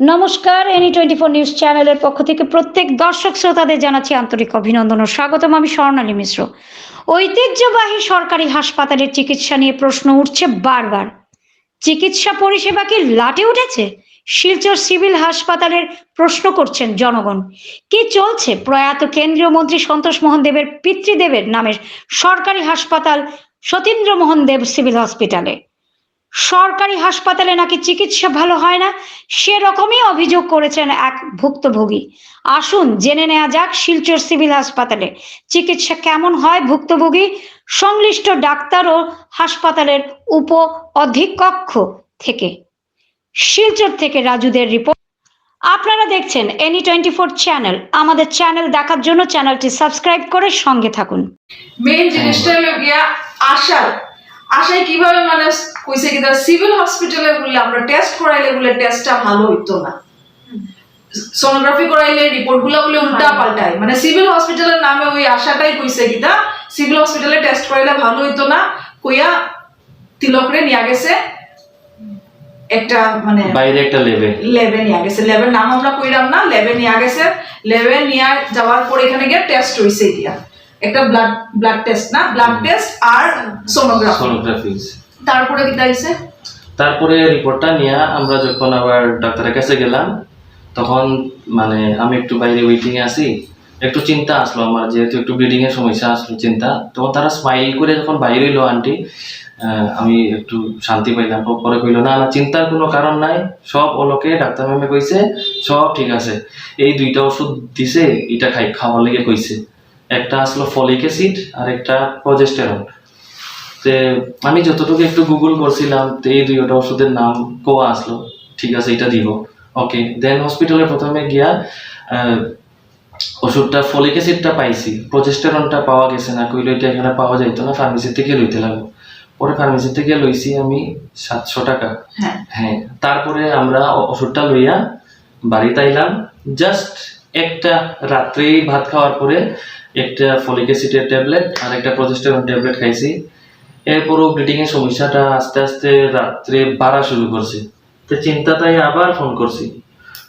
নমস্কার any twenty four news চ্যানেলের পক্ষ থেকে প্রত্যেক দর্শক শ্রোতাদের জানাচ্ছি আন্তরিক অভিনন্দন ও স্বাগতম। আমি স্বর্ণালী মিশ্র। ঐতিহ্যবাহী সরকারি হাসপাতালের চিকিৎসা নিয়ে প্রশ্ন উঠছে বারবার। চিকিৎসা পরিষেবা কি লাটে উঠেছে? শিলচর সিভিল হাসপাতালের প্রশ্ন করছেন জনগণ। কি চলছে? প্রয়াত কেন্দ্রীয় মন্ত্রী সন্তোষ মোহন দেবের পিতৃদেবের নামের সরকারি হাসপাতাল সতীন্দ্র মোহন দেব সিভিল হসপিটালে। সরকারি হাসপাতালে নাকি চিকিৎসা ভালো হয় না? সেরকমই অভিযোগ করেছেন এক ভুক্তভোগী। আসুন, জেনে নেওয়া যাক শিলচর সিভিল হাসপাতালে চিকিৎসা কেমন হয় ভুক্তভোগী? সংশ্লিষ্ট ডাক্তার ও হাসপাতালের উপ অধীক্ষক থেকে। শিলচর থেকে রাজুদের রিপোর্ট। আপনারা দেখছেন এনি টোয়েন্টি ফোর চ্যানেল। আমাদের চ্যানেল দেখার জন্য চ্যানেলটি সাবস্ক্রাইব করে সঙ্গে থাকুন। মেইন জিনিসটা হলো গিয়া আশায় আশায় কীভাবে মানে কইছে কি সিভিল হসপিটালে বললে আমরা টেস্ট করাইলে বলে টেস্টটা ভালো হইতো না। সোনোগ্রাফি করাইলে রিপোর্টগুলো বলে উল্টা পাল্টায়। মানে সিভিল হসপিটালের নামে ওই আশাটাই কইছে কিতা সিভিল হসপিটালে টেস্ট করাইলে ভালো হইতো না। কইয়া তিলকরে নিয়ে গেছে একটা মানে বাইরে একটা লেবে। লেবে নিয়ে গেছে। লেবের নাম আমরা কইরাম না লেবে নিয়ে গেছে। লেবে নিয়ে যাওয়ার পর এখানে গিয়ে টেস্ট হইছে দিয়া একটা ব্লাড ব্লাড টেস্ট না? ব্লাড টেস্ট আর সোনোগ্রাফি সোনোগ্রাফি তারপরে কি তাইছে তারপরে রিপোর্টটা নিয়ে আমরা যখন আবার ডাক্তারের কাছে গেলাম তখন মানে আমি একটু বাইরে ওয়েটিং এ আছি একটু চিন্তা আসলো আমার যেহেতু একটু ব্লিডিং এর সমস্যা আসলো চিন্তা তখন তারা স্মাইল করে যখন বাইরে হইল আন্টি আমি একটু শান্তি পাইলাম পরে কইলো না না চিন্তার কোনো কারণ নাই সব ওলোকে ডাক্তার ম্যামে কইছে সব ঠিক আছে। এই দুইটা ওষুধ দিছে এটা খাই খাওয়ার লেগে কইছে। একটা আসলো ফলিক অ্যাসিড আর একটা প্রজেস্টেরন তে আমি যতটুকু একটু গুগল করছিলাম তো এই দুইটা ওষুধের নাম কোয়া আসলো ঠিক আছে এটা দিব। ওকে দেন হসপিটালে প্রথমে গিয়া ওষুধটা ফলিক অ্যাসিডটা পাইছি। প্রজেস্টেরনটা পাওয়া গেছে না কইলো এটা এখানে পাওয়া যাইতো না ফার্মেসি থেকে লইতে লাগবো। পরে ফার্মেসি থেকে লইছি আমি সাতশো টাকা। হ্যাঁ। হ্যাঁ তারপরে আমরা ওষুধটা লইয়া বাড়িতে আইলাম। জাস্ট একটা রাত্রেই ভাত খাওয়ার পরে একটা ফলিক অ্যাসিডের ট্যাবলেট আর একটা প্রজেস্টেরন ট্যাবলেট খাইছি। এরপরও ব্লিডিং এর সমস্যাটা আস্তে আস্তে রাত্রে বাড়া শুরু করছে। তো চিন্তা তাই আবার ফোন করছি।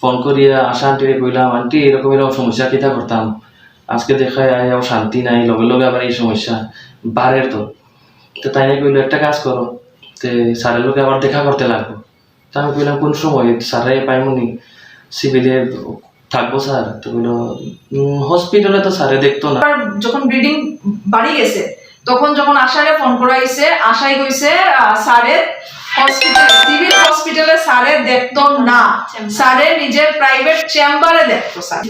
ফোন করিয়া আশা আন্টিরে কইলাম, আন্টি এরকম এরকম সমস্যা কিতা করতাম? আজকে দেখায় আয়াও শান্তি নাই, লগে লগে আবার এই সমস্যা বাড়ের তো। তো তাই না কইলো, একটা কাজ করো। তে স্যারের লোকে আবার দেখা করতে লাগবো। তা আমি কইলাম, কোন সময়? স্যারে পাইমনি। সিভিলে থাকব স্যার তো হসপিটালে তো স্যারে দেখতো না। যখন ব্লিডিং বাড়ি গেছে তখন যখন আশারে ফোন করা হয়েছে আশাই কইছে স্যারে হসপিটাল সিভিল হসপিটালে স্যারে দেখতো না। স্যারে নিজের প্রাইভেট চেম্বারে দেখতো স্যার।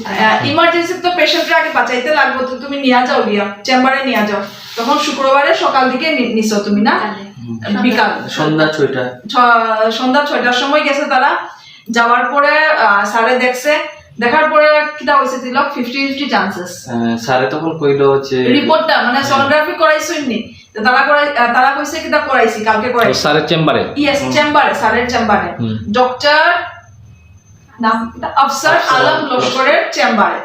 ইমার্জেন্সি তো পেশেন্টরা আগে বাঁচাইতে লাগবো তো তুমি নিয়ে যাও গিয়া চেম্বারে নিয়ে যাও। তখন শুক্রবারে সকাল দিকে নিছো তুমি না? বিকাল। সন্ধ্যা ছয়টা। ছ- সন্ধ্যা ছয়টার সময় গেছে তারা। যাওয়ার পরে আহ, স্যারে দেখছে দেখার পরে কিটা হয়েছে Tilak? Fifty fifty chances ah, স্যারে তখন কইলো যে রিপোর্টটা মানে সোনোগ্রাফি করাইছইনি তো তারা করাই তারা কইছে কিটা করাইছি কালকে করাইছি। স্যারের চেম্বারে? ইয়েস চেম্বারে স্যারের চেম্বারে। ডক্টর নাম কিটা? আফসার আলম লস্করের চেম্বারে।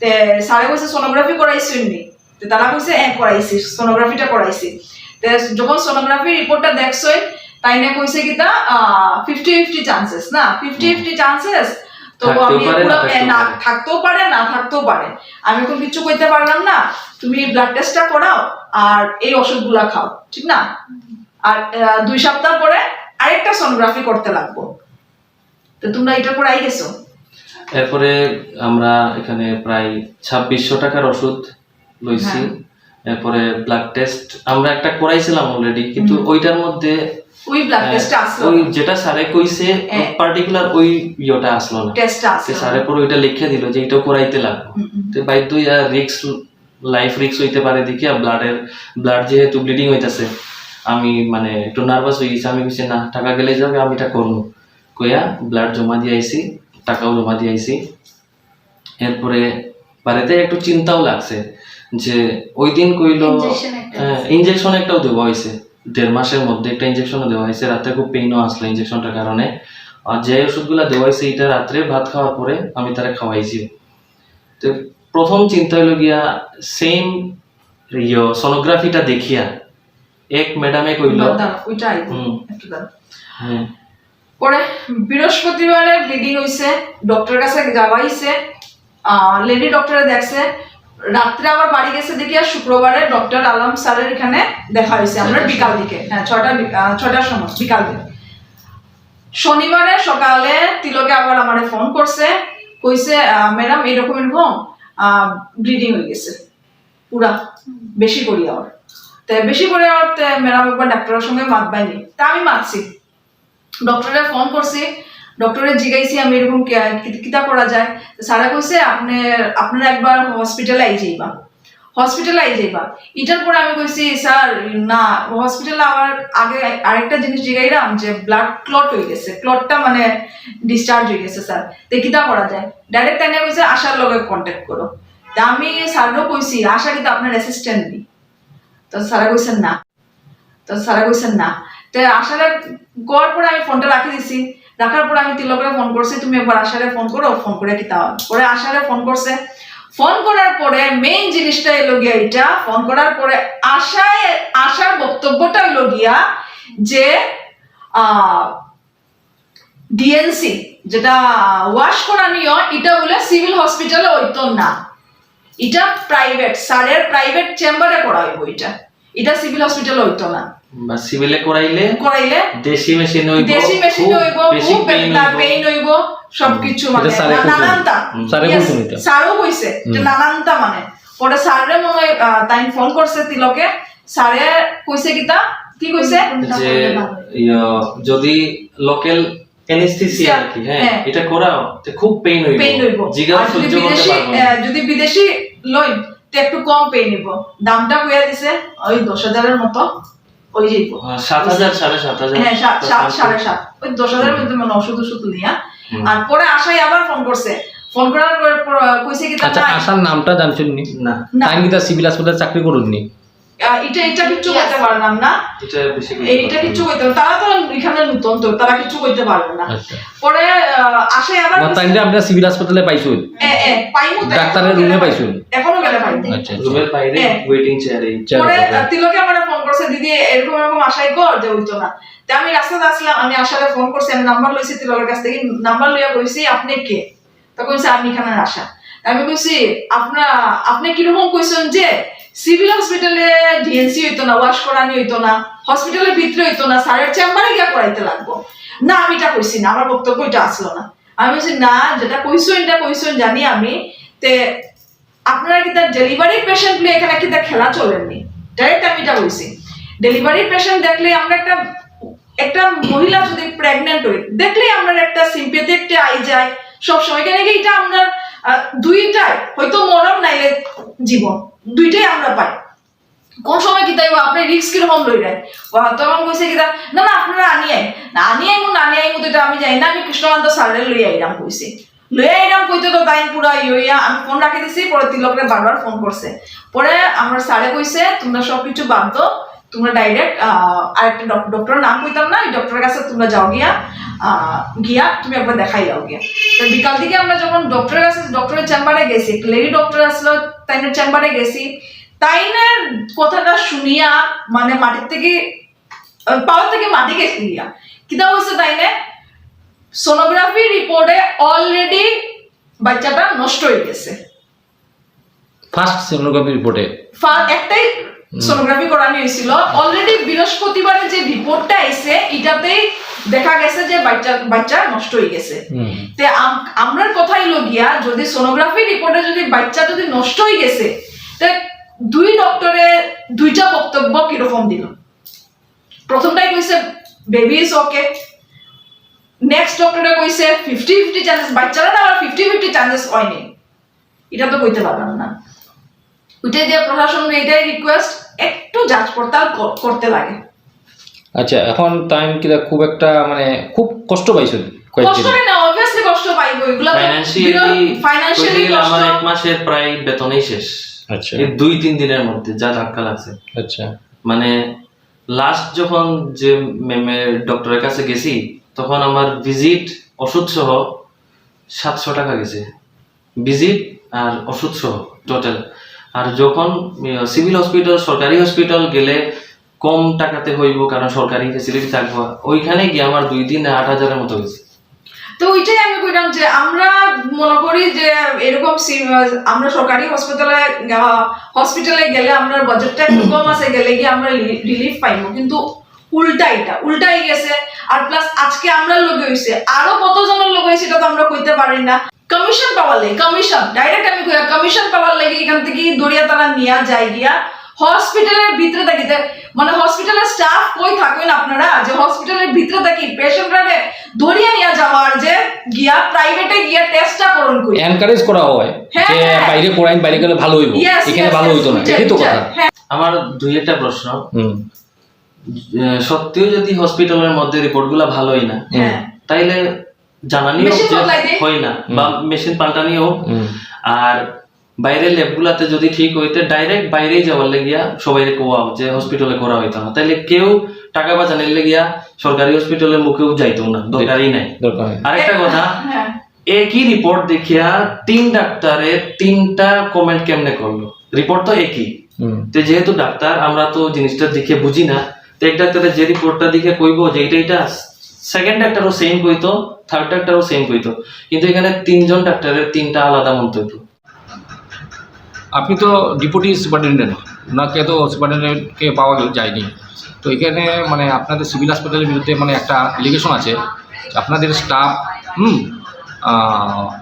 তে স্যারে কইছে সোনোগ্রাফি করাইছইনি তো তারা কইছে এ করাইছি সোনোগ্রাফিটা করাইছি। তে যখন সোনোগ্রাফি রিপোর্টটা দেখছই তাই না কইছে কিটা ফিফটি ফিফটি চান্সেস না? ফিফটি ফিফটি চান্সেস তো থাকতেও আমি পারে, এগুলো না থাকতেও পারে। না থাকতেও পারে। আমি এখন কিছু কইতে পারলাম না তুমি ব্লাড টেস্টটা করাও আর এই ওষুধগুলা খাও ঠিক না? আর দুই সপ্তাহ পরে আরেকটা সোনোগ্রাফি করতে লাগবো। তো তোমরা এটার পর আই গেছো? এরপরে আমরা এখানে প্রায় ছাব্বিশশো টাকার ওষুধ লইছি। হ্যাঁ। এরপরে ব্লাড টেস্ট আমরা একটা করাইছিলাম অলরেডি কিন্তু ওইটার মধ্যে ওই ব্লাড টেস্টটা আসলো ওই যেটা স্যারে কইছে হ্যাঁ। পার্টিকুলার ওই ইয়েটা আসলো না। টেস্টটা তো আসলো স্যারে পরে ওইটা লিখে দিল যে এইটাও করাইতে লাগবো। তো বাধ্য রিক্স লাইফ রিক্স হইতে পারে দেখি ব্লাডের ব্লাড যেহেতু ব্লিডিং হইতাছে আমি মানে একটু নার্ভাস হয়ে গেছি। আমি কইছি না টাকা গেলে যাবে আমি এটা করব। কইয়া ব্লাড জমা দিয়ে আইছি টাকাও জমা দিয়ে আইছি। এরপরে বাড়িতে একটু চিন্তাও লাগছে যে ওই দিন কইলো একটা ইঞ্জেকশন একটাও দেওয়া হয়েছে দেড় মাসের মধ্যে একটা ইঞ্জেকশনও দেওয়া হয়েছে। রাতে খুব পেইনও আসলো ইঞ্জেকশনটার কারণে। আর যে ওষুধগুলো দেওয়া হয়েছে এটা রাত্রে ভাত খাওয়ার পরে আমি তারা খাওয়াইছি। তো প্রথম চিন্তা হলো গিয়া সেম ইয়ে সোনোগ্রাফিটা দেখিয়া এক ম্যাডামে কইলো দাঁড়াও, ওইটা আইবো হুম। হ্যাঁ। পরে বৃহস্পতিবারে ব্লিডিং হইছে ডক্টরের কাছে যাওয়াইছে লেডি ডক্টরে দেখছে রাত্রে আবার বাড়ি গেছে দেখি আর শুক্রবারে ডক্টর আলম স্যারের এখানে দেখা হয়েছে। আমরা বিকাল দিকে হ্যাঁ ছটা ছটার সময় বিকাল দিকে। শনিবারে সকালে তিলকে আবার আমার ফোন করছে কইছে ম্যাডাম এরকম এরকম ব্লিডিং হয়ে গেছে। পুরা বেশি করি আবার। তে বেশি করে আর ম্যাডাম একবার ডাক্তারের সঙ্গে মাত তা আমি মাতছি। ডক্টরে ফোন করছি ডক্টরে জিগাইছি আমি এরকম কিতা করা যায়? সারা কইছে আপনি আপনারা একবার হসপিটালে আই যাইবা। হসপিটালে আই যাইবা। এটার পরে আমি কইছি স্যার, না হসপিটালে আবার আগে আরেকটা জিনিস জিগাইলাম যে ব্লাড ক্লট হয়ে গেছে। ক্লটটা মানে ডিসচার্জ হয়ে গেছে, স্যার। তো কিতা করা যায়? ডাইরেক্ট তাই কইছে আশার লগে কন্ট্যাক্ট করো। তা আমি স্যারও কইছি আশা কিন্তু আপনার অ্যাসিস্ট্যান্ট নি। তো স্যারা কইছেন না। তো স্যারা কইছেন না। তো আশারে করার পরে আমি ফোনটা রাখি দিছি। রাখার পরে আমি তিলকরে ফোন করছি, তুমি একবার আশারে ফোন করো ফোন করে কি তাও পরে আশারে ফোন করছে। ফোন করার পরে মেইন জিনিসটা এলো গিয়া এটা ফোন করার পরে আশায়, আশার বক্তব্যটা এলো গিয়া যে ডিএনসি যেটা ওয়াশ করা নিয়ে এটা বলে সিভিল হসপিটালে হইতো না। এটা প্রাইভেট স্যারের প্রাইভেট চেম্বারে করা হইব এটা। এটা সিভিল হসপিটালে হইতো না। বা সিভিলে করাইলে করাইলে দেশি মেশিন হইব দেশি মেশিন হইব খুব হইব। পেইন হইব সবকিছু মানে কইছে। নানানটা। কইছেন কইছে যে নানানটা মানে। পরে স্যারে মনে তাই ফোন করছে তিলকে। স্যারে কইছে কিতা? কি কইছে? যে যদি লোকাল এনেস্থেসিয়া আর কি হ্যাঁ। এটা করাও তো খুব পেইন হইব। পেইন হইব। জিগা যদি সহ্য করতে পারব। যদি বিদেশি লই তো একটু কম পেইন হইব। দামটা কইয়া দিছে ওই দশ হাজারের মতো। ওই যাইব হ্যাঁ, সাত হাজার সাড়ে সাত হাজার। হ্যাঁ সাত সাত সাড়ে সাত। ওই দশ হাজারের মধ্যে মানে ওষুধ ওষুধ নিয়া। আর পরে আশাই আবার ফোন করছে। ফোন করার পর- কইছে কি আচ্ছা আসার নামটা জানছেন না? না। তাই কি তার সিভিল হাসপাতালে চাকরি করুন নি এটা এটা কিচ্ছু করতে পারলাম না এটা কিচ্ছু করতে তারা তো এখানে নতুন তো তারা কিছু করতে পারবে না? আচ্ছা। পরে আশাই আবার আমার তাই আপনার সিভিল হাসপাতালে পাইছুন? এ, এ, পাইমু ডাক্তারের রুমে পাইছুন? এখনও গেলে আচ্ছা আচ্ছা। রুমের বাইরে। ওয়েটিং চেয়ারে পরে তিলকে আমার ফোন করছে দিদি এরকম এরকম আশাই কর যে হইতো না। তা আমি রাস্তাতে আসলাম আমি আশারে ফোন করছি আমি নাম্বার লইছি তিলকের কাছ থেকে নাম্বার লইয়া কইছি আপনি কে? তখন কইছে আমি এখানে আশা তা আমি কইছি আপনার আপনি কীরকম কইছেন যে সিভিল হসপিটালে ডিএনসি হইতো না ওয়াশ করানি হইতো না হসপিটালের ভিতরে হইতো না, স্যারের চেম্বারে গিয়া করাইতে লাগবো। না, আমি এটা কইছি না, আমার বক্তব্য এটা আসলো না। আমি বলছি, না, যেটা কইছেন এটা কইছেন জানি আমি, তে আপনারা কি তার ডেলিভারি পেশেন্ট নিয়ে এখানে কি তার খেলা চলেননি? ডাইরেক্ট আমি এটা বলছি ডেলিভারি পেশেন্ট দেখলে আমরা একটা একটা মহিলা যদি প্রেগনেন্ট হই দেখলেই আমরা একটা সিম্পেথি একটা আই যায়। সব সময় কেন এটা আমরা দুইটাই, হয়তো মরণ নাইলে জীবন। দুইটাই আমরা পাই। কোন সময় কি তাই আপনি রিস্ক কীরকম লই রায় তখন কইছে কি না না, আপনারা আনি আই না, আনি আইমু, না আনি আইমু এটা আমি জানি না, আমি কৃষ্ণকান্ত স্যারে লই আইরাম কইছি। লই আইলাম কইতে তো তাই পুরা ইয়া আমি ফোন রাখি দিছি, পরে তিলকরে বারবার ফোন করছে। পরে আমার স্যারে কইছে, তোমরা সব কিছু বাদ দাও তোমরা ডাইরেক্ট আরেকটা ডক্টরের নাম কইতাম না এই ডক্টরের কাছে তোমরা যাও গিয়া গিয়া তুমি একবার দেখাই যাও গিয়া। তো বিকাল দিকে আমরা যখন ডক্টরের কাছে ডক্টরের চেম্বারে গেছি লেডি ডক্টর আসলো তাইনের চেম্বারে গেছি। তাইনের কথাটা শুনিয়া মানে মাটির থেকে পাওয়ার থেকে মাটি গেছি ইয়া কিতা হয়েছে তাইনে? সোনোগ্রাফি রিপোর্টে অলরেডি বাচ্চাটা নষ্ট হয়ে গেছে ফার্স্ট সোনোগ্রাফি রিপোর্টে। ফার্স্ট একটাই সোনোগ্রাফি করানো হয়েছিল। অলরেডি বৃহস্পতিবারে যে রিপোর্টটা আইছে এটাতেই দেখা গেছে যে বাচ্চা বাচ্চা নষ্ট হয়ে গেছে। তে আম- আমরার কথা হইল গিয়া যদি সোনোগ্রাফি রিপোর্টে যদি বাচ্চা যদি নষ্ট হয়ে গেছে তে দুই ডক্টরে দুইটা বক্তব্য কীরকম দিল? প্রথমটাই কইছে বেবি ইজ ওকে নেক্সট ডক্টরে কইছে ফিফটি ফিফটি চান্সেস বাচ্চারা না আবার ফিফটি ফিফটি চান্সেস হয়নি। এটা তো কইতে পারলাম না। ওইটাই দিয়ে প্রশাসন এটাই রিকোয়েস্ট একটু যাচ পড়তাল করতে লাগে। আচ্ছা এখন টাইম কি খুব একটা মানে খুব কষ্ট পাইছেন কষ্ট না অবভিয়াসলি কষ্ট পাইবো এগুলো ফাইন্যান্সিয়ালি ফাইন্যান্সিয়ালি আমার এক মাসের প্রায় বেতনই শেষ। আচ্ছা। এই দুই তিন দিনের মধ্যে যা ধাক্কা লাগছে। আচ্ছা। মানে লাস্ট যখন যে ম্যামের ডক্টরের কাছে গেছি তখন আমার ভিজিট ওষুধ সহ সাতশো টাকা গেছে। ভিজিট আর ওষুধ সহ টোটাল আর যখন সিভিল হসপিটাল সরকারি হসপিটাল গেলে কম টাকাতে হইব, কারণ সরকারি ফেসিলিটি থাকব। ওইখানে গিয়ে আমার দুই দিন আট হাজারের মতো গেছে তো ওইটাই আমি কইলাম যে আমরা মনে করি যে এরকম আমরা সরকারি হসপিটালে হসপিটালে গেলে আমরা বাজেটটা একটু কম আছে, গেলে গিয়ে আমরা রিলিফ পাইবো। কিন্তু উল্টা এটা, উল্টাই গেছে। আর প্লাস আজকে আমরা লগে হয়েছে আরও কতজনের লগে হইছে এটা তো আমরা কইতে পারি না। কমিশন পাওয়ার লাগে কমিশন ডাইরেক্ট আমি কই কমিশন পাওয়ার লাগে এখান থেকে দড়িয়া তারা নিয়া যায় গিয়া হসপিটালের ভিতরে থাকিতে মানে হসপিটালের স্টাফ কই থাকেন আপনারা? যে হসপিটালের ভিতরে থাকি পেশেন্টরা দড়িয়া নিয়ে যাওয়ার যে গিয়া প্রাইভেটে গিয়া টেস্টটা করুন কই। এনকারেজ করা হয় হ্যাঁ, যে হ্যাঁ। বাইরে করাইন বাইরে গেলে ভালো হইব। এখানে ভালো হইতো না এটাই তো কথা। হ্যাঁ। আমার দুই একটা প্রশ্ন। সত্যিও যদি হসপিটালের মধ্যে রিপোর্টগুলো ভালোই না হ্যাঁ। তাইলে হয় না বা মেশিন আর বাইরের ল্যাবগুলাতে যদি ঠিক হইতে ডাইরেক্ট বাইরেই যাওয়ার লেগিয়া সবাই কোয়াও যে হসপিটালে করা হইতো না। তাইলে কেউ টাকা বাঁচানোর লেগিয়া সরকারি হসপিটালের মুখেও যাইতো না দরকারই নাই। দরকার আরেকটা কথা হ্যাঁ। একই রিপোর্ট দেখিয়া তিন ডাক্তারের তিনটা কমেন্ট কেমনে করল? রিপোর্ট তো একই। হুম। তো যেহেতু ডাক্তার আমরা তো জিনিসটা দেখে বুঝি না তো এক ডাক্তারের যে রিপোর্টটা দেখে কইব যে এটা এটা সেকেন্ড ডাক্তারও সেম কইতো থার্ড ডাক্তারও সেম কইতো, কিন্তু এখানে তিনজন ডাক্তারের তিনটা আলাদা মন্তব্য। আপনি তো ডিপুটি সুপারিনটেন্ডেন্ট ওনাকে তো সুপারিনটেন্ডেন্টকে পাওয়া যায়নি। তো এখানে মানে আপনাদের সিভিল হাসপাতালের বিরুদ্ধে মানে একটা এলিগেশন আছে আপনাদের স্টাফ হুম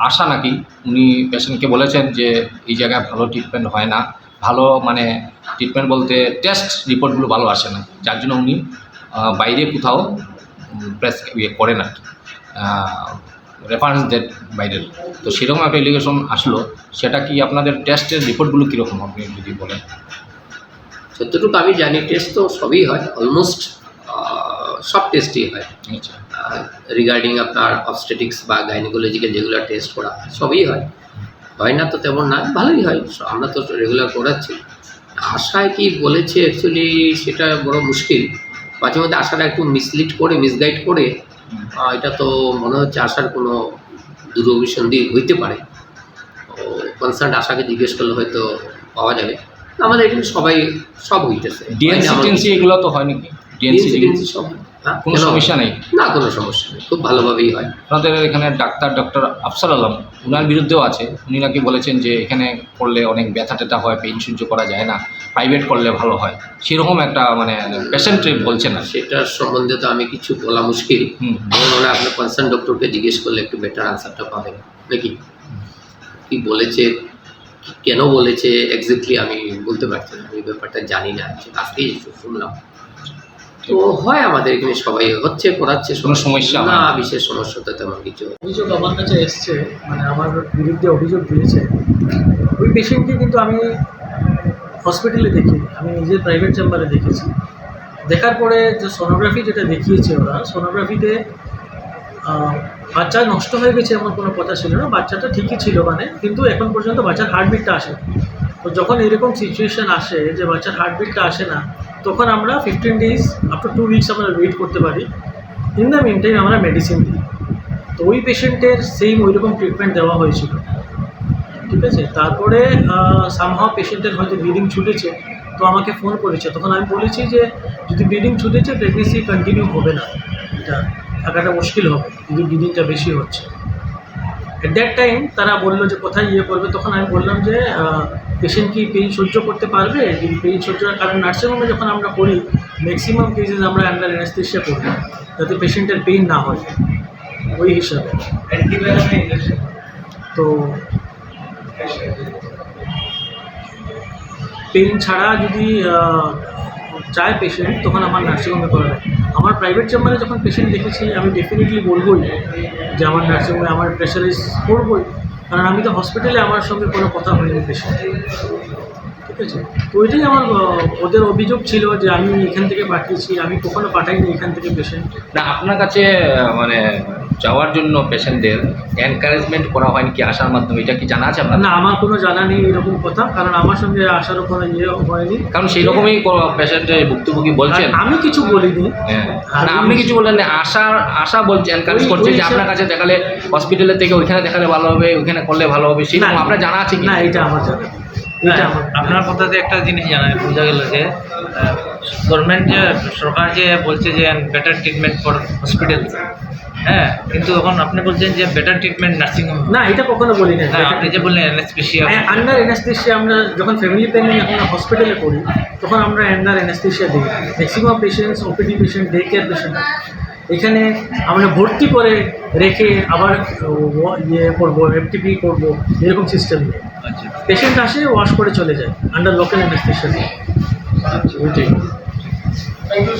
আশা নাকি, উনি পেশেন্টকে বলেছেন যে এই জায়গায় ভালো ট্রিটমেন্ট হয় না। ভালো মানে ট্রিটমেন্ট বলতে টেস্ট রিপোর্টগুলো ভালো আসে না। যার জন্য উনি বাইরে কোথাও প্রেস ইয়ে করেন আর কি রেফারেন্স দেন বাইরের তো সেরকম একটা এলিগেশন আসলো। সেটা কি আপনাদের টেস্টের রিপোর্টগুলো কীরকম? আপনি যদি বলেন। যতটুকু আমি জানি টেস্ট তো সবই হয়। অলমোস্ট সব টেস্টই হয়। আচ্ছা। রিগার্ডিং আপনার অবস্টেটিক্স বা গাইনোকোলজিক্যাল যেগুলো টেস্ট করা সবই হয়। হয় না তো তেমন না ভালোই হয়। আমরা তো রেগুলার করাচ্ছি। আশায় কি বলেছে অ্যাকচুয়ালি সেটা বড় মুশকিল। মাঝে মধ্যে আশাটা একটু মিসলিড করে মিসগাইড করে এটা তো মনে হচ্ছে আশার কোনো দুরভিসন্ধি হইতে পারে। কনসার্ন আশাকে জিজ্ঞেস করলে হয়তো পাওয়া যাবে। আমাদের এখানে সবাই সব হইতেছে। এগুলো তো হয় নাকি সব কোনো কেন? সমস্যা নেই? না কোনো সমস্যা নেই। খুব ভালোভাবেই হয়। আপনাদের এখানে ডাক্তার ডক্টর আফসার আলম ওনার বিরুদ্ধেও আছে। উনি নাকি বলেছেন যে এখানে করলে অনেক ব্যথা ট্যাথা হয় পেইন সহ্য করা যায় না প্রাইভেট করলে ভালো হয়। সেরকম একটা মানে পেশেন্ট বলছেন না সেটার সম্বন্ধে তো আমি কিছু বলা মুশকিল। হুম। হয় আপনার কনসার্ন ডক্টরকে জিজ্ঞেস করলে একটু বেটার আনসারটা পাবেন। নাকি? কি বলেছে? কেন বলেছে? এক্স্যাক্টলি আমি বলতে পারছি না। আমি ব্যাপারটা জানি না। আজকেই শুনলাম। তো হয় আমাদের এখানে সবাই হচ্ছে করাচ্ছে কোনো সমস্যা না? বিশেষ সমস্যা তো তেমন কিছু অভিযোগ আমার কাছে এসছে মানে আমার বিরুদ্ধে অভিযোগ দিয়েছে। ওই পেশেন্টকে কিন্তু আমি হসপিটালে দেখি আমি নিজের প্রাইভেট চেম্বারে দেখেছি। দেখার পরে যে সোনোগ্রাফি যেটা দেখিয়েছে ওরা সোনোগ্রাফিতে বাচ্চা নষ্ট হয়ে গেছে এমন কোনো কথা ছিল না বাচ্চাটা ঠিকই ছিল মানে কিন্তু এখন পর্যন্ত বাচ্চার হার্টবিটটা আসে তো যখন এরকম সিচুয়েশান আসে যে বাচ্চার হার্টবিটটা আসে না তখন আমরা fifteen days up to two weeks আমরা ওয়েট করতে পারি। ইন দ্য মিন টাইম আমরা মেডিসিন দিই। তো ওই পেশেন্টের সেম ওইরকম ট্রিটমেন্ট দেওয়া হয়েছিল। ঠিক আছে? তারপরে সামহাও পেশেন্টের হয়তো ব্লিডিং ছুটেছে। তো আমাকে ফোন করেছে। তখন আমি বলেছি যে, যদি ব্লিডিং ছুটেছে প্রেগনেন্সি কন্টিনিউ হবে না। এটা থাকাটা মুশকিল হবে। যদি ব্লিডিংটা বেশি হচ্ছে। অ্যাট দ্যাট টাইম তারা বলল যে, কোথায় ইয়ে করবে? তখন আমি বললাম যে পেশেন্ট কি পেইন সহ্য করতে পারবে? যদি পেইন সহ্য কারণ নার্সিংহোমে যখন আমরা করি ম্যাক্সিমাম কেসেস আমরা আন্ডার অ্যানেস্থেশিয়া করি যাতে পেশেন্টের পেইন না হয়। ওই হিসাবে। তো পেন ছাড়া যদি চায় পেশেন্ট তখন আমার নার্সিংহোমে করা যায়। আমার প্রাইভেট চেম্বারে যখন পেশেন্ট দেখেছি আমি ডেফিনেটলি বলবোই যে আমার নার্সিংহোমে আমার স্পেশালিজ করবোই। কারণ আমি তো হসপিটালে আমার সঙ্গে কোনো কথা হয়নি পেশেন্ট ঠিক আছে? তো ওইটাই আমার ওদের অভিযোগ ছিল যে আমি এখান থেকে পাঠিয়েছি, আমি কখনো পাঠাইনি এখান থেকে পেশেন্ট না, আপনার কাছে মানে যাওয়ার জন্য পেশেন্টদের এনকারেজমেন্ট করা হয়নি কি আসার মাধ্যমে? এটা কি জানা আছে আপনার না আমার কোনো জানা নেই এরকম কথা কারণ আমার সঙ্গে আসারও কোনো ইয়ে হয়নি। কারণ সেই রকমই পেশেন্টের ভুক্তভোগী বলছেন। আমি কিছু বলিনি। হ্যাঁ। আর না আপনি কিছু বললেন না আশা আশা বলছে এনকারেজ করছে যে আপনার কাছে দেখালে হসপিটালের থেকে ওইখানে দেখালে ভালো হবে ওইখানে করলে ভালো হবে সেরকম না। আপনার জানা আছে কি? না এটা আমার জানা নেই। আপনার কথাতে একটা জিনিস জানা বোঝা গেল যে গভর্নমেন্ট যে সরকার যে বলছে যে বেটার ট্রিটমেন্ট ফর হসপিটাল হ্যাঁ কিন্তু এখন আপনি বলছেন যে বেটার ট্রিটমেন্ট নার্সিং হোম না এটা কখনো বলি না আপনি যে বললেন এনএসপিসিয়া আন্ডার এনাস্থেশিয়া আমরা যখন ফ্যামিলি প্ল্যানিং এখন হসপিটালে করি তখন আমরা আন্ডার এনাস্থেশিয়া দিই। Maximum patients OPD patient day care patient এখানে আমরা ভর্তি করে রেখে আবার ইয়ে করব এফটিপি করব এরকম সিস্টেম নেই আচ্ছা। পেশেন্ট আসে ওয়াশ করে চলে যায় আন্ডার লোকাল এনাস্থেশিয়া ওইটাই।